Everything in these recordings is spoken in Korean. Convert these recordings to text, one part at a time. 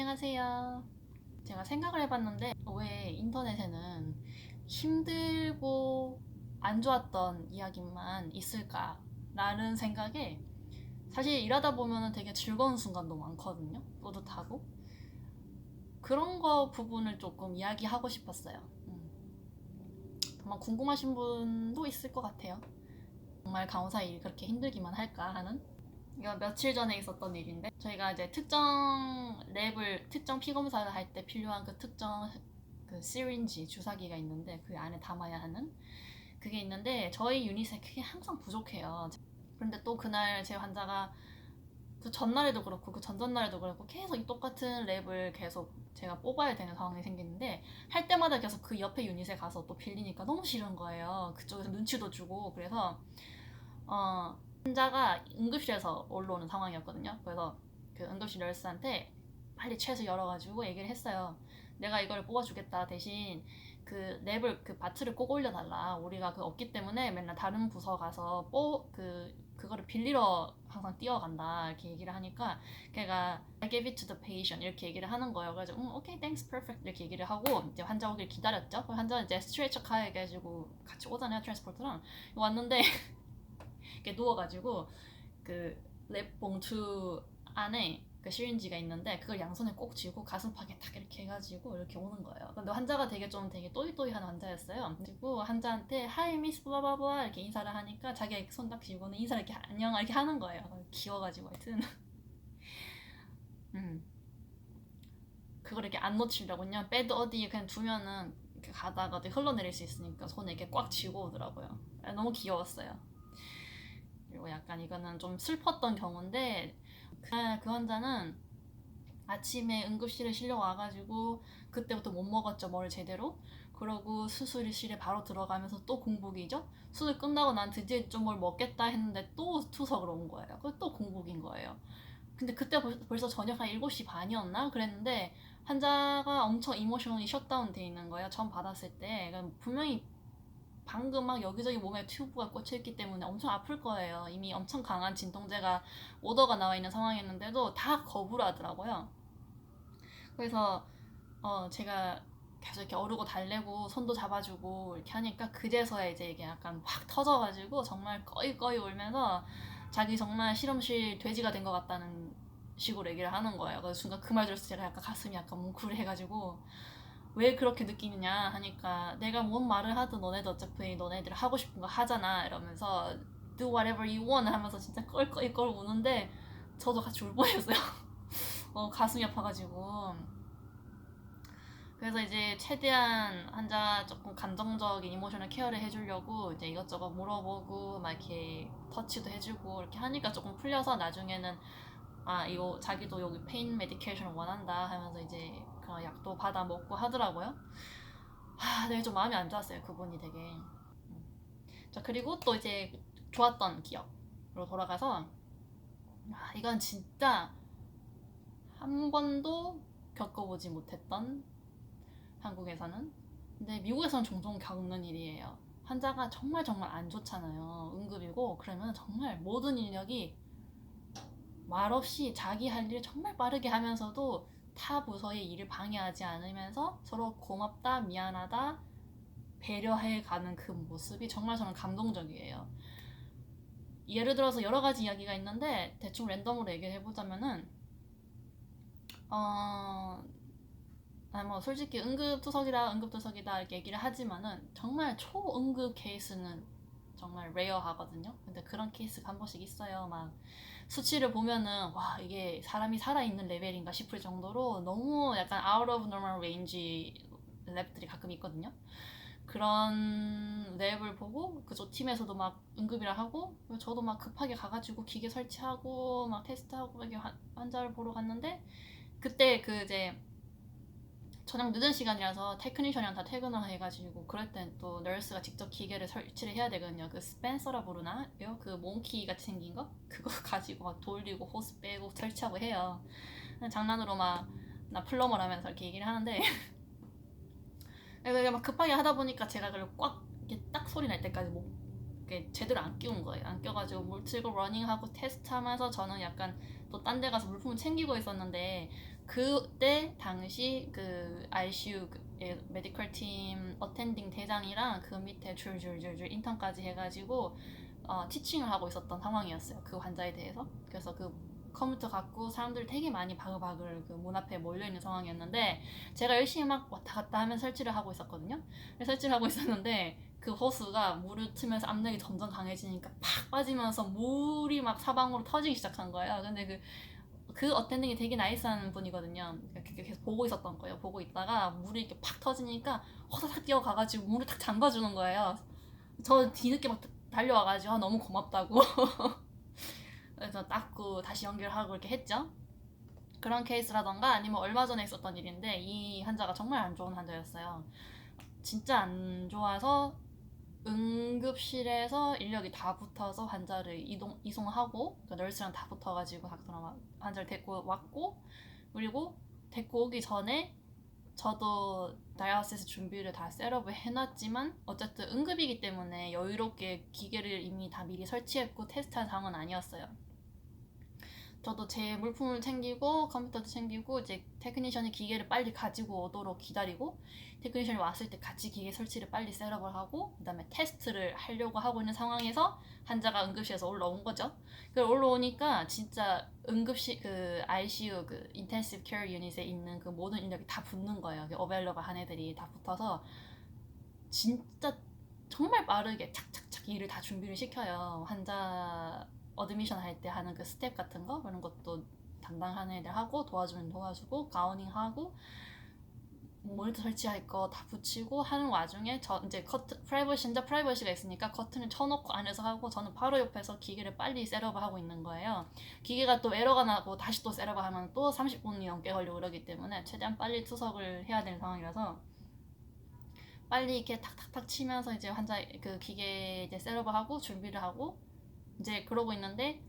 안녕하세요. 제가 생각을 해봤는데 왜 인터넷에는 힘들고 안 좋았던 이야기만 있을까라는 생각에 사실 일하다 보면 되게 즐거운 순간도 많거든요. 뿌듯하고 그런 거 부분을 조금 이야기하고 싶었어요. 음. 정말 궁금하신 분도 있을 것 같아요. 정말 간호사 일이 그렇게 힘들기만 할까 하는 이거 며칠 전에 있었던 일인데 저희가 이제 특정 랩을 특정 피 검사를 할 때 필요한 그 특정 그 시린지 주사기가 있는데 그 안에 담아야 하는 그게 있는데 저희 유닛에 그게 항상 부족해요. 그런데 또 그날 제 환자가 그 전날에도 그렇고 그 전전날에도 그렇고 계속 이 똑같은 랩을 계속 제가 뽑아야 되는 상황이 생기는데 할 때마다 계속 그 옆에 유닛에 가서 또 빌리니까 너무 싫은 거예요. 그쪽에서 눈치도 주고 그래서 어 환자가 응급실에서 올라오는 상황이었거든요. 그래서 그 응급실 널스한테 빨리 채서 열어가지고 얘기를 했어요. 내가 이걸 뽑아주겠다 대신 그 랩을 그 바트를 꼭 올려달라. 우리가 그 없기 때문에 맨날 다른 부서 가서 뽀그 그거를 빌리러 항상 뛰어간다 이렇게 얘기를 하니까 걔가 I gave it to the patient 이렇게 얘기를 하는 거예요. 그래서 응 오케이 thanks perfect 이렇게 얘기를 하고 이제 환자 오길 기다렸죠. 환자는 이제 스트레처 카 해가지고 같이 오잖아요 트랜스포트랑 왔는데 이렇게 누워가지고 그 랩 봉투 안에 그 시린지가 있는데 그걸 양손에 꼭 쥐고 가슴팍에 탁 이렇게 해가지고 이렇게 오는 거예요. 근데 환자가 되게 좀 되게 또이또이한 환자였어요. 그리고 환자한테 하이 미스 블라블라 이렇게 인사를 하니까 자기 손딱 쥐고는 인사를 이렇게 안녕 이렇게 하는 거예요. 귀여워가지고 하여튼 음 그걸 이렇게 안 놓치려고요. 배드 어디에 그냥 두면은 가다가 어디 흘러내릴 수 있으니까 손에 이렇게 꽉 쥐고 오더라고요. 너무 귀여웠어요. 그리고 약간 이거는 좀 슬펐던 경우인데 그, 그 환자는 아침에 응급실에 실려 와가지고 그때부터 못 먹었죠 뭘 제대로. 그러고 수술실에 바로 들어가면서 또 공복이죠. 수술 끝나고 난 드디어 좀 뭘 먹겠다 했는데 또 투석으로 온 거예요. 그또 거 공복인 거예요. 근데 그때 벌, 벌써 저녁 한 7시 반이었나? 그랬는데 환자가 엄청 이모션이 셧다운 돼 있는 거예요 처음 받았을 때. 그러니까 분명히 방금 막 여기저기 몸에 튜브가 꽂혀있기 때문에 엄청 아플 거예요. 이미 엄청 강한 진통제가 오더가 나와 있는 상황이었는데도 다 거부를 하더라고요. 그래서 어 제가 계속 이렇게 어르고 달래고 손도 잡아주고 이렇게 하니까 그제서야 이제 이게 약간 확 터져가지고 정말 꺼이꺼이 울면서 자기 정말 실험실 돼지가 된 것 같다는 식으로 얘기를 하는 거예요. 그래서 순간 그 말 들었을 때 제가 약간 가슴이 약간 뭉클해가지고 왜 그렇게 느끼느냐 하니까 내가 뭔 말을 하든 너네도 어차피 너네들 하고 싶은 거 하잖아 이러면서 do whatever you want 하면서 진짜 껄껄껄 우는데 저도 같이 울 뻔했어요. 어, 가슴이 아파가지고 그래서 이제 최대한 환자 조금 감정적인 이모셔널 케어를 해주려고 이제 이것저것 물어보고 막 이렇게 터치도 해주고 이렇게 하니까 조금 풀려서 나중에는 아 이거 자기도 여기 페인 메디케이션을 원한다 하면서 이제 그 약도 받아 먹고 하더라고요. 아, 되게 좀 마음이 안 좋았어요. 그분이 되게. 자 그리고 또 이제 좋았던 기억으로 돌아가서 아, 이건 진짜 한 번도 겪어보지 못했던 한국에서는 근데 미국에서는 종종 겪는 일이에요. 환자가 정말 정말 안 좋잖아요. 응급이고 그러면 정말 모든 인력이 말없이 자기 할 일을 정말 빠르게 하면서도 타 부서의 일을 방해하지 않으면서 서로 고맙다, 미안하다, 배려해 가는 그 모습이 정말 저는 감동적이에요. 예를 들어서 여러 가지 이야기가 있는데 대충 랜덤으로 얘기를 해보자면은 어, 뭐 솔직히 응급투석이다 응급투석이다 이렇게 얘기를 하지만은 정말 초응급 케이스는 정말 레어하거든요. 근데 그런 케이스가 한 번씩 있어요. 막 수치를 보면은 와 이게 사람이 살아있는 레벨인가 싶을 정도로 너무 약간 out of normal range 랩들이 가끔 있거든요. 그런 랩을 보고 그쪽 팀에서도 막 응급이라 하고 저도 막 급하게 가가지고 기계 설치하고 막 테스트하고 이렇게 환자를 보러 갔는데 그때 그 이제 저녁 늦은 시간이라서 테크니션이랑 다 퇴근을 해가지고 그럴 땐 또 널스가 직접 기계를 설치를 해야 되거든요. 그 스펜서라 부르나요? 그 몽키 같이 생긴 거? 그거 가지고 막 돌리고 호스 빼고 설치하고 해요. 장난으로 막 나 플러머라면서 이렇게 얘기를 하는데 막 급하게 하다 보니까 제가 그걸 꽉 이렇게 딱 소리 날 때까지 뭐 제대로 안 끼운 거예요. 안 껴가지고 물 틀고 러닝하고 테스트하면서 저는 약간 또 딴 데 가서 물품을 챙기고 있었는데 그때 당시 그 ICU 그 예, 메디컬 팀 어텐딩 대장이랑 그 밑에 줄줄줄줄 인턴까지 해가지고 어, 티칭을 하고 있었던 상황이었어요. 그 환자에 대해서. 그래서 그 컴퓨터 갖고 사람들 되게 많이 바글바글 그 문 앞에 몰려 있는 상황이었는데 제가 열심히 막 왔다 갔다 하면 설치를 하고 있었거든요. 설치를 하고 있었는데 그 호수가 물을 트면서 압력이 점점 강해지니까 팍 빠지면서 물이 막 사방으로 터지기 시작한 거예요. 근데 그, 그 어텐딩이 되게 나이스한 분이거든요. 이렇게 계속 보고 있었던 거예요. 보고 있다가 물이 이렇게 팍 터지니까 허다닥 뛰어가가지고 물을 탁 잠가주는 거예요. 저 뒤늦게 막 달려와가지고 아, 너무 고맙다고. 그래서 닦고 다시 연결하고 이렇게 했죠. 그런 케이스라던가 아니면 얼마 전에 있었던 일인데 이 환자가 정말 안 좋은 환자였어요. 진짜 안 좋아서 응급실에서 인력이 다 붙어서 환자를 이동 이송하고 그 널스랑 다 붙어가지고 닥터랑 환자를 데리고 왔고 그리고 데리고 오기 전에 저도 다이아시스 준비를 다 셋업을 해놨지만 어쨌든 응급이기 때문에 여유롭게 기계를 이미 다 미리 설치했고 테스트한 상황은 아니었어요. 저도 제 물품을 챙기고 컴퓨터도 챙기고 이제 테크니션이 기계를 빨리 가지고 오도록 기다리고 테크니션이 왔을 때 같이 기계 설치를 빨리 셋업을 하고 그다음에 테스트를 하려고 하고 있는 상황에서 환자가 응급실에서 올라온 거죠. 그 올라오니까 진짜 응급실 그 ICU 그 인텐시브 케어 유닛에 있는 그 모든 인력이 다 붙는 거예요. 그 어벨러가 한 애들이 다 붙어서 진짜 정말 빠르게 착착착 일을 다 준비를 시켜요. 환자 어드미션 할 때 하는 그 스텝 같은 거 그런 것도 담당하는 애들 하고 도와주면 도와주고 가우닝 하고 모니터 설치할 거 다 붙이고 하는 와중에 저 이제 커트 프라이버시 진짜 프라이버시가 있으니까 커튼을 쳐놓고 안에서 하고 저는 바로 옆에서 기계를 빨리 셋업을 하고 있는 거예요. 기계가 또 에러가 나고 다시 또 셋업을 하면 또 30분이 넘게 걸리고 그러기 때문에 최대한 빨리 투석을 해야 되는 상황이라서 빨리 이렇게 탁탁탁 치면서 이제 환자 그 기계 이제 셋업을 하고 준비를 하고 이제 그러고 있는데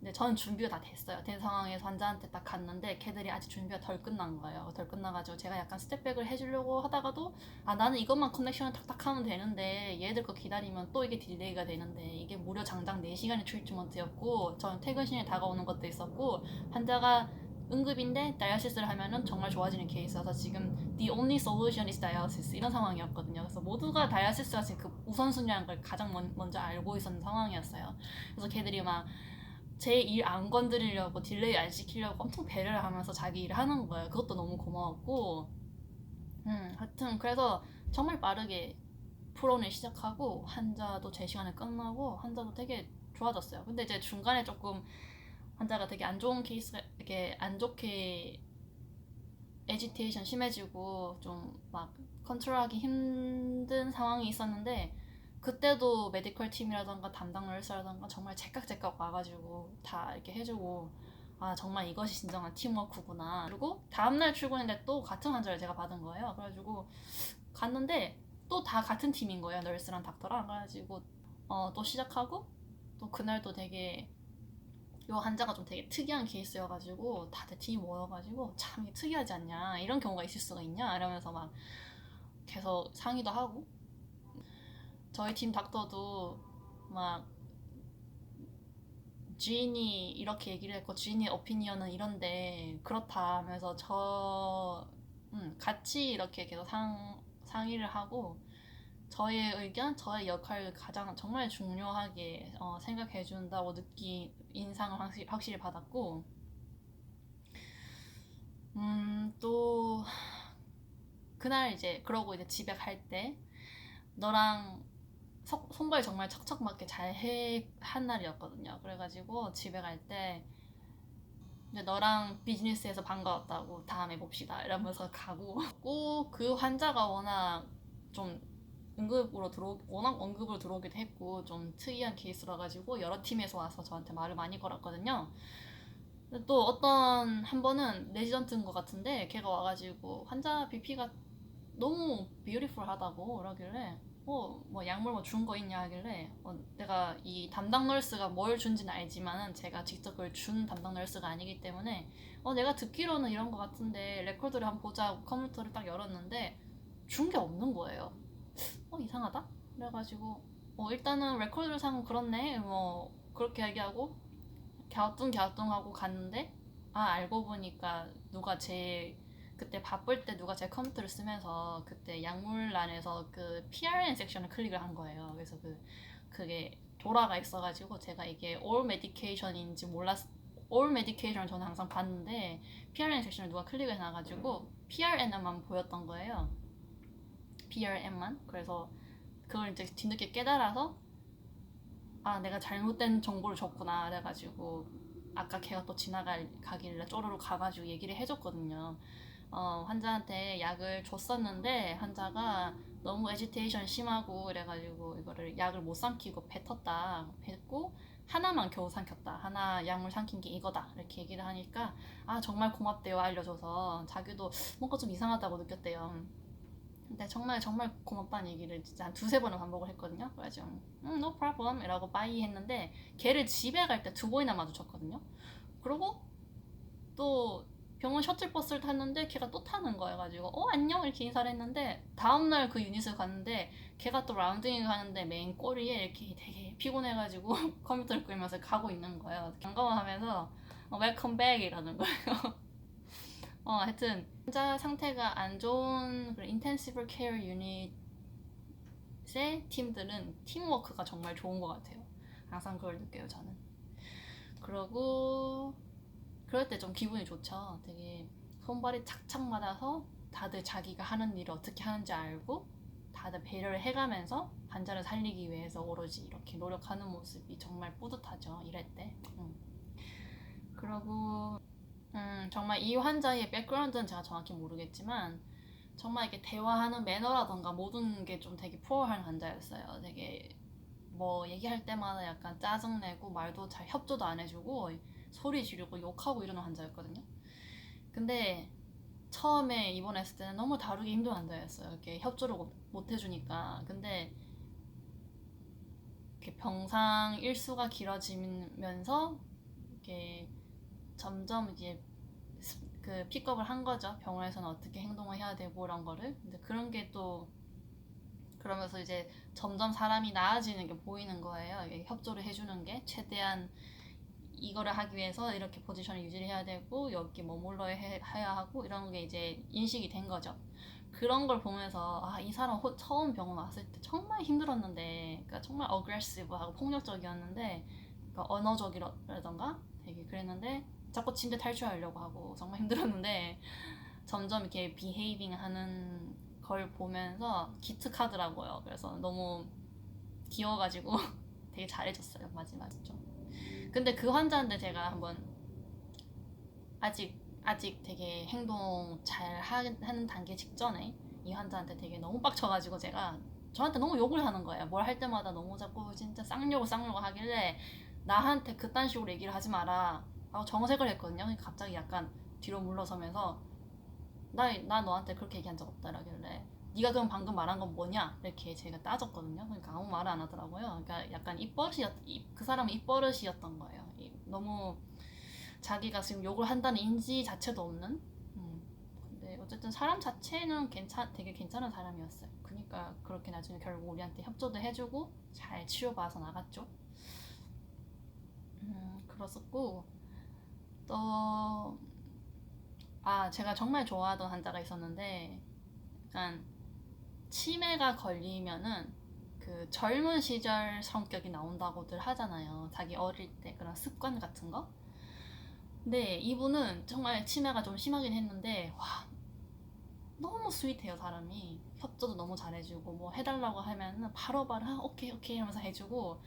네, 저는 준비가 다 됐어요. 된 상황에서 환자한테 딱 갔는데 걔들이 아직 준비가 덜 끝난 거예요. 덜 끝나가지고 제가 약간 스텝백을 해주려고 하다가도 아 나는 이것만 커넥션을 탁탁 하면 되는데 얘들 거 기다리면 또 이게 딜레이가 되는데 이게 무려 장장 4시간의 트리트먼트였고 저는 퇴근 시간에 다가오는 것도 있었고 환자가 응급인데 다이아시스를 하면은 정말 좋아지는 케이스여서 지금 the only solution is dialysis 이런 상황이었거든요. 그래서 모두가 다이아시스가 지금 그 우선순위라는 걸 가장 먼, 먼저 알고 있었는 상황이었어요. 그래서 걔들이 막 제 일 안 건드리려고 딜레이 안 시키려고 엄청 배려를 하면서 자기 일을 하는 거예요. 그것도 너무 고마웠고, 음, 하여튼 그래서 정말 빠르게 프론을 시작하고 환자도 제 시간에 끝나고 환자도 되게 좋아졌어요. 근데 이제 중간에 조금 환자가 되게 안 좋은 케이스가 이렇게 안 좋게 에지테이션 심해지고 좀 막 컨트롤하기 힘든 상황이 있었는데 그때도 메디컬 팀이라던가 담당 널스라던가 정말 제깍제깍 와가지고 다 이렇게 해주고 아 정말 이것이 진정한 팀워크구나. 그리고 다음날 출근했는데 또 같은 환자를 제가 받은 거예요. 그래가지고 갔는데 또 다 같은 팀인 거예요 널스랑 닥터랑. 그래가지고 어, 또 시작하고 또 그날도 되게 요 환자가 좀 되게 특이한 케이스여가지고 다들 팀이 모여가지고 참 이게 특이하지 않냐 이런 경우가 있을 수가 있냐 이러면서 막 계속 상의도 하고. 저희 팀 닥터도 막 주인이 이렇게 얘기를 했고 주인의 오피니언은 이런데 그렇다 하면서 저 음, 같이 이렇게 계속 상, 상의를 하고 저의 의견, 저의 역할을 가장 정말 중요하게 어, 생각해 준다고 느낀 인상을 확실히, 확실히 받았고 음, 또 그날 이제 그러고 이제 집에 갈 때 너랑 석- 손발 정말 척척 맞게 잘 해 한 날이었거든요. 그래가지고 집에 갈 때 너랑 비즈니스에서 반가웠다고 다음에 봅시다 이러면서 가고 꼭 그 환자가 워낙 좀 응급으로 들어 워낙 응급으로 들어오기도 했고 좀 특이한 케이스라 가지고 여러 팀에서 와서 저한테 말을 많이 걸었거든요. 근데 또 어떤 한 번은 레지던트인 것 같은데 걔가 와가지고 환자 BP가 너무 뷰티풀하다고 그러길래 어, 뭐 약물 뭐 준 거 있냐 하길래 어, 내가 이 담당 널스가 뭘 준지는 알지만은 제가 직접 그걸 준 담당 널스가 아니기 때문에 어 내가 듣기로는 이런 거 같은데 레코드를 한번 보자 하고 컴퓨터를 딱 열었는데 준 게 없는 거예요. 어 이상하다? 그래가지고 어 일단은 레코드를 산건 그렇네 뭐 그렇게 얘기하고 갸우뚱갸우뚱하고 갔는데 아 알고 보니까 누가 제 그때 바쁠 때 누가 제 컴퓨터를 쓰면서 그때 약물란에서 그 PRN 섹션을 클릭을 한 거예요. 그래서 그 그게 돌아가 있어가지고 제가 이게 all medication인지 몰랐 all medication을 저는 항상 봤는데 PRN 섹션을 누가 클릭을 해놔가지고 PRN만 보였던 거예요. PRN만? 그래서 그걸 이제 뒤늦게 깨달아서 아 내가 잘못된 정보를 줬구나 그래가지고 아까 걔가 또 지나갈 가길래 쪼르르 가가지고 얘기를 해줬거든요. 어, 환자한테 약을 줬었는데 환자가 너무 에지테이션 심하고 그래가지고 이거를 약을 못 삼키고 뱉었다. 뱉고 하나만 겨우 삼켰다. 하나 약물 삼킨 게 이거다. 이렇게 얘기를 하니까 아 정말 고맙대요 알려줘서. 자기도 뭔가 좀 이상하다고 느꼈대요 근데 정말 정말 고맙다는 얘기를 진짜 한 두세 번을 반복을 했거든요. 그래가지고 음, no problem 이라고 빠이 했는데 걔를 집에 갈 때 두 번이나 마주쳤거든요. 그리고 또 병원 셔틀버스를 탔는데 걔가 또 타는 거여 가지고 어 안녕 이렇게 인사를 했는데 다음날 그 유닛을 갔는데 걔가 또 라운딩을 가는데 맨 꼬리에 이렇게 되게 피곤해가지고 컴퓨터를 끌면서 가고 있는 거예요. 반가워하면서 어, 웰컴 백 이라는 거예요 어 하여튼 환자 상태가 안 좋은 인텐시브 케어 유닛의 팀들은 팀워크가 정말 좋은 것 같아요 항상 그걸 느껴요 저는 그러고 그럴 때 좀 기분이 좋죠. 되게 손발이 착착 맞아서 다들 자기가 하는 일을 어떻게 하는지 알고 다들 배려를 해가면서 환자를 살리기 위해서 오로지 이렇게 노력하는 모습이 정말 뿌듯하죠. 이럴 때. 음. 그리고 음, 정말 이 환자의 백그라운드는 제가 정확히 모르겠지만 정말 이렇게 대화하는 매너라던가 모든 게 좀 되게 푸어한 환자였어요. 되게 뭐 얘기할 때마다 약간 짜증내고 말도 잘 협조도 안 해주고 소리 지르고 욕하고 이러는 환자였거든요. 근데 처음에 입원했을 때는 너무 다루기 힘든 환자였어요. 이렇게 협조를 못 해주니까. 근데 이렇게 병상 일수가 길어지면서 이렇게 점점 이제 그 픽업을 한 거죠. 병원에서는 어떻게 행동을 해야 되고 이런 거를. 근데 그런 게 또 그러면서 이제 점점 사람이 나아지는 게 보이는 거예요. 협조를 해주는 게 최대한 이거를 하기 위해서 이렇게 포지션을 유지해야 되고 여기 머물러 해, 야 하고 이런 게 이제 인식이 된 거죠. 그런 걸 보면서 아 이 사람 호, 처음 병원 왔을 때 정말 힘들었는데 그러니까 정말 어그레시브하고 폭력적이었는데 그러니까 언어적이라던가 되게 그랬는데 자꾸 침대 탈출하려고 하고 정말 힘들었는데 점점 이렇게 비헤이빙 하는 걸 보면서 기특하더라고요. 그래서 너무 귀여워가지고 되게 잘해줬어요 마지막에 좀. 근데 그 환자인데 제가 한번 아직 아직 되게 행동 잘 하는 단계 직전에 이 환자한테 되게 너무 빡쳐가지고 제가 저한테 너무 욕을 하는 거예요. 뭘 할 때마다 너무 자꾸 진짜 쌍욕을 쌍욕을 하길래 나한테 그딴 식으로 얘기를 하지 마라. 하고 정색을 했거든요. 갑자기 약간 뒤로 물러서면서 나, 나 너한테 그렇게 얘기한 적 없다 라길래 네가 그럼 방금 말한 건 뭐냐 이렇게 제가 따졌거든요. 그러니까 아무 말을 안 하더라고요. 그러니까 약간 입버릇이었 그 사람은 입버릇이었던 거예요. 너무 자기가 지금 욕을 한다는 인지 자체도 없는. 음. 근데 어쨌든 사람 자체는 괜찮 되게 괜찮은 사람이었어요. 그러니까 그렇게 나중에 결국 우리한테 협조도 해주고 잘 치료받아서 나갔죠. 음, 그랬었고 또 아, 제가 정말 좋아하던 환자가 있었는데, 약간, 치매가 걸리면은 그 젊은 시절 성격이 나온다고들 하잖아요. 자기 어릴 때 그런 습관 같은 거. 근데 이분은 정말 치매가 좀 심하긴 했는데 와 너무 스윗해요 사람이 협조도 너무 잘해주고 뭐 해달라고 하면은 바로바로 아, 오케이 오케이 하면서 해주고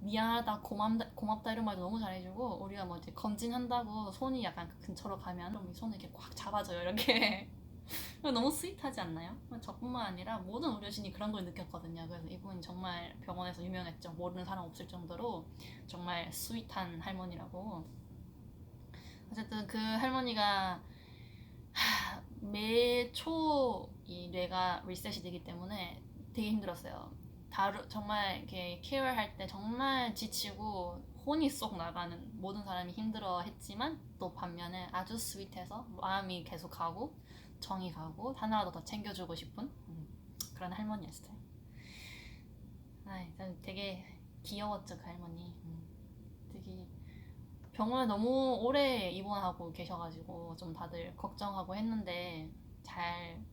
미안하다 고맙다 고맙다 이런 말도 너무 잘해주고 우리가 뭐 이제 검진한다고 손이 약간 그 근처로 가면 좀 손을 이렇게 꽉 잡아줘요 이렇게 너무 스윗하지 않나요? 저뿐만 아니라 모든 의료진이 그런 걸 느꼈거든요. 그래서 이분이 정말 병원에서 유명했죠. 모르는 사람 없을 정도로 정말 스윗한 할머니라고. 어쨌든 그 할머니가 매초 이 뇌가 리셋이 되기 때문에 되게 힘들었어요. 다루 정말 이렇게 케어할 때 정말 지치고 혼이 쏙 나가는 모든 사람이 힘들어 했지만 또 반면에 아주 스윗해서 마음이 계속 가고 정이 가고 하나라도 더 챙겨주고 싶은 음, 그런 할머니였어요. 아, 되게 귀여웠죠 그 할머니. 음, 되게 병원에 너무 오래 입원하고 계셔가지고 좀 다들 걱정하고 했는데 잘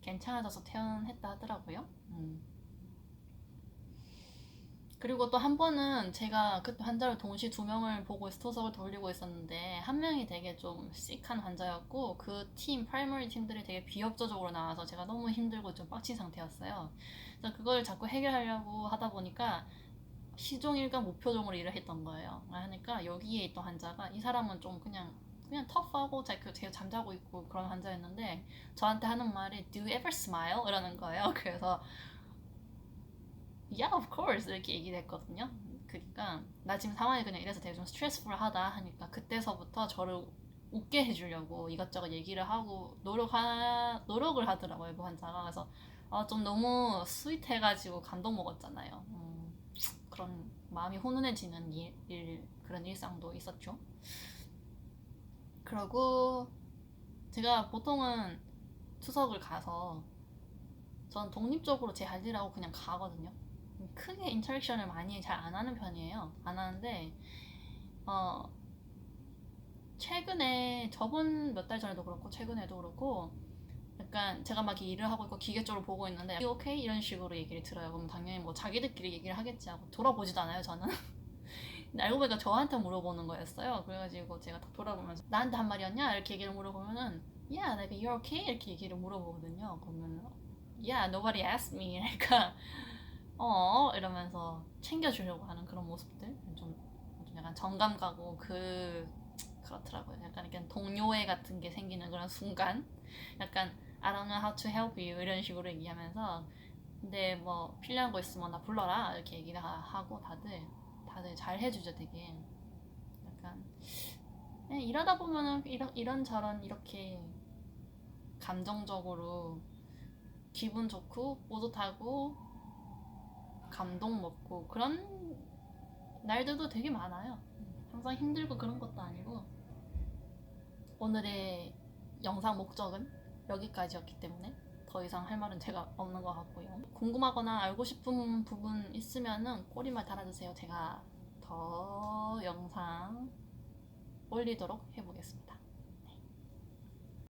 괜찮아져서 퇴원했다 하더라고요. 음. 그리고 또 한 번은 제가 그때 환자를 동시에 두 명을 보고 스토석을 돌리고 있었는데 한 명이 되게 좀 시크한 환자였고 그 팀, 프라이머리 팀들이 되게 비협조적으로 나와서 제가 너무 힘들고 좀 빡친 상태였어요. 그래서 그걸 자꾸 해결하려고 하다 보니까 시종일관 무표정으로 일을 했던 거예요. 하니까 여기에 있던 환자가 이 사람은 좀 그냥 그냥 터프하고 제가 제가 잠자고 있고 그런 환자였는데 저한테 하는 말이 Do you ever smile? 이러는 거예요. 그래서 Yeah, of course 이렇게 얘기를 했거든요. 그러니까 나 지금 상황이 그냥 이래서 되게 좀 스트레스풀하다 하니까 그때서부터 저를 웃게 해주려고 이것저것 얘기를 하고 노력하 노력을 하더라고요 그 환자가 그래서 아, 좀 너무 스윗해가지고 감동 먹었잖아요. 음, 그런 마음이 훈훈해지는 일, 일 그런 일상도 있었죠. 그러고 제가 보통은 투석을 가서 전 독립적으로 제 할 일하고 그냥 가거든요. 크게 인터랙션을 많이 잘 안 하는 편이에요. 안 하는데 어 최근에 저번 몇 달 전에도 그렇고 최근에도 그렇고 약간 제가 막 일을 하고 있고 기계 쪽으로 보고 있는데 "You 오케이 이런 식으로 얘기를 들어요. 그럼 당연히 뭐 자기들끼리 얘기를 하겠지 하고 돌아보지도 않아요 저는. 알고 보니까 저한테 물어보는 거였어요. 그래가지고 제가 딱 돌아보면서 나한테 한 말이었냐 이렇게 얘기를 물어보면은 Yeah, like you're okay 이렇게 얘기를 물어보거든요. 그러면 Yeah, nobody asked me. 그러니까 어 이러면서 챙겨주려고 하는 그런 모습들? 좀, 좀 약간 정감 가고 그 그렇더라고요. 약간 이렇게 동료애 같은 게 생기는 그런 순간, 약간 I don't know how to help you 이런 식으로 얘기하면서 근데 뭐 필요한 거 있으면 나 불러라 이렇게 얘기를 하- 하고 다들 다들 잘 해주죠 되게. 약간 일하다 보면은 이런 이런 저런 이렇게 감정적으로 기분 좋고 뿌듯하고 감동 먹고 그런 날들도 되게 많아요. 항상 힘들고 그런 것도 아니고 오늘의 영상 목적은 여기까지였기 때문에 더 이상 할 말은 제가 없는 것 같고요. 궁금하거나 알고 싶은 부분 있으면은 꼬리말 달아주세요. 제가 더 영상 올리도록 해보겠습니다.